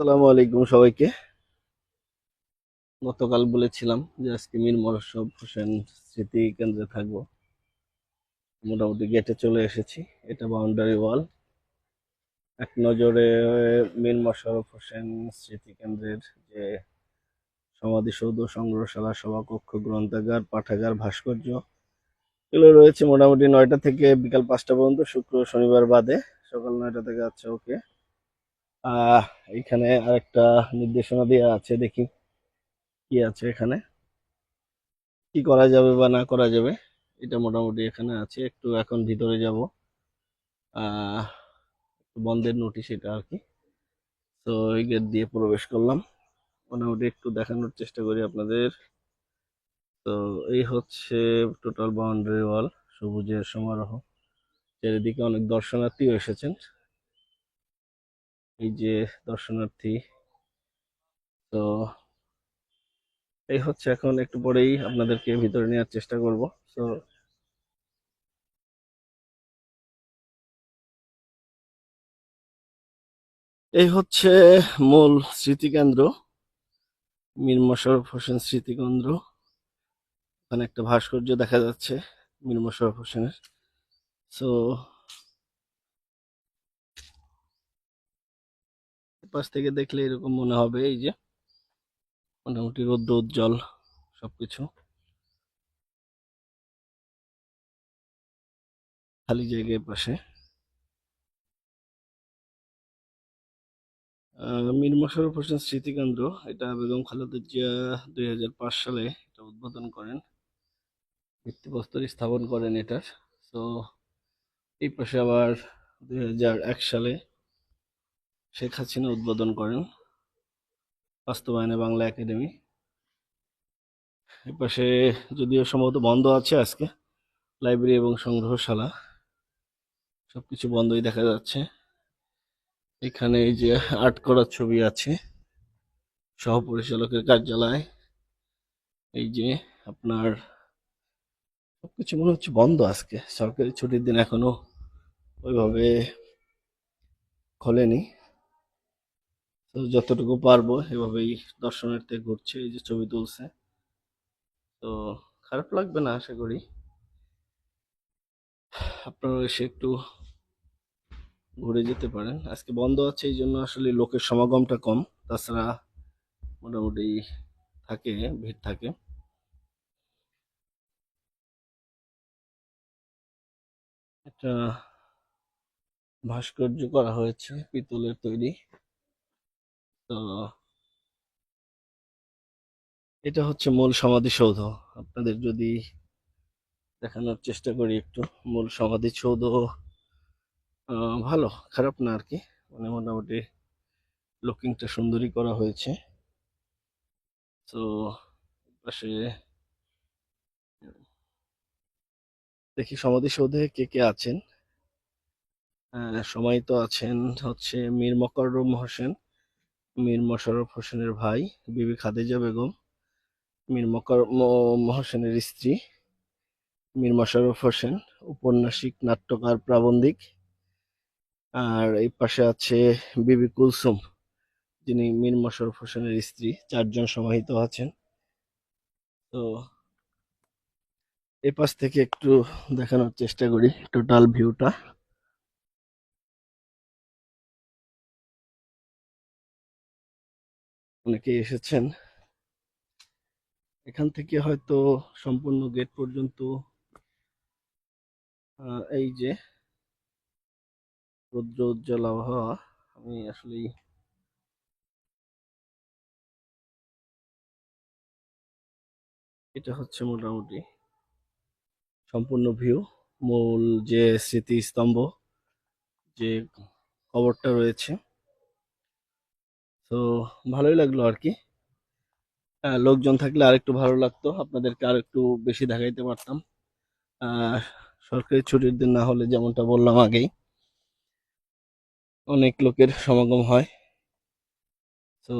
আসসালামু আলাইকুম সবাইকে। গতকাল বলেছিলাম যে আজকে মীর মরসব হোসেন স্মৃতি কেন্দ্রে থাকব। মোটামুটি গেটে চলে এসেছি। এটা বাউন্ডারি ওয়াল এক নজরে মীর মশারফ হোসেন স্মৃতি কেন্দ্রের যে সমাধিসৌধ সংগ্রহশালা, সভাকক্ষ, গ্রন্থাগার, পাঠাগার, ভাস্কর্য, এগুলো রয়েছে মোটামুটি নয়টা থেকে বিকাল পাঁচটা পর্যন্ত, শুক্র, শনিবার বাদে। সকাল নয়টা থেকে আচ্ছা ওকে এখানে আরেকটা নির্দেশনা দেওয়া আছে, দেখি কি আছে এখানে। কি করা যাবে বা না করা যাবে, এটা মোটামুটি এখানে আছে। একটু এখন ভিতরে যাব। বন্ধের নোটিশ এটা আর কি। তো এই গেট দিয়ে প্রবেশ করলাম। মোটামুটি একটু দেখানোর চেষ্টা করি আপনাদের। তো এই হচ্ছে টোটাল বাউন্ডারি ওয়াল সবুজের সমারোহ। চারিদিকে অনেক দর্শনার্থীও এসেছেন। এই যে দর্শনার্থী। তো এই হচ্ছে এখন একটু পরেই আপনাদেরকে ভিতরে নেওয়ার চেষ্টা করব। তো এই হচ্ছে মূল স্মৃতিকেন্দ্র, মীর মোশাররফ হোসেন স্মৃতিকেন্দ্র। এখানে একটা ভাস্কর্য দেখা যাচ্ছে মীর মোশাররফ হোসেনের। তো পাশ থেকে দেখলে এরকম মনে হবে, এই যে। মোটামুটি রৌদ্র, উজ্জ্বল সবকিছু। খালি জায়গায় পাশে। মীর মোশাররফ হোসেন স্মৃতিকেন্দ্র, এটা বেগম খালেদা জিয়া দুই হাজার পাঁচ সালে এটা উদ্বোধন করেন। ভিত্তিপ্রস্তর স্থাপন করেন এটার। তো এই পাশে আবার দুই হাজার এক সালে শেখ হাসিনা উদ্বোধন করেন বাস্তবায়নে বাংলা একাডেমি। এই পাশে যদিও সম্ভবত বন্ধ আছে আজকে, লাইব্রেরি এবং সংগ্রহশালা সব কিছু বন্ধই দেখা যাচ্ছে। এখানে এই যে আর্ট করার ছবি আছে, সহপরিচালকের কার্যালয়, এই যে আপনার সবকিছু মনে হচ্ছে বন্ধ আজকে। সরকারি ছুটির দিন এখনও ওইভাবে খোলেনি। যতটুকু পারব এভাবেই দর্শনার্থী ঘুরছে, এই যে ছবি তুলছে। তো খারাপ লাগবে না, আশা করি। আপনারা এসে একটু ঘুরে যেতে পারেন। আজকে বন্ধ আছে, এই জন্য আসলে লোকের সমাগমটা কম। তাছাড়া মোটামুটি থাকে, ভিড় থাকে। একটা ভাস্কর্য করা হয়েছে, পিতলের তৈরি। এটা হচ্ছে মূল সমাধিসৌধ আপনাদের যদি দেখানোর চেষ্টা করি একটু মূল সমাধিসৌধ ভালো খারাপ না আর কি মানে মোটামুটি লুকিংটা সুন্দরই করা হয়েছে। তো পাশে দেখি সমাধিসৌধে কে কে আছেন। আহ, সময় তো আছেন হচ্ছে মীর মকররম হোসেন। মীর মোশাররফ হোসেনের ভাই, বিবি খাদিজা বেগম, মীর মকর হোসেনের স্ত্রী, মীর মোশাররফ হোসেন, উপন্যাসিক, নাট্যকার, প্রাবন্ধিক। আর এই পাশে আছে বিবি কুলসুম, যিনি মীর মোশাররফ হোসেনের স্ত্রী, চারজন সমাহিত আছেন। তো এই পাশ থেকে একটু দেখানোর চেষ্টা করি টোটাল ভিউটা। অনেকেই এসেছেন। এখান থেকে হয়তো সম্পূর্ণ গেট পর্যন্ত এই যে রৌদ্র উজ্জ্বল আবহাওয়া, আমি আসলেই এটা হচ্ছে মোটামুটি সম্পূর্ণ ভিউ মূল যে স্মৃতিস্তম্ভ, যে কবরটা রয়েছে। তো ভালোই লাগল আর কি। লোকজন থাকলে আর একটু ভালো লাগতো, আপনাদেরকে আর একটু বেশি দেখাইতে পারতাম। সরকারি ছুটির দিন না হলে যেমনটা বললাম আগেই, অনেক লোকের সমাগম হয়। তো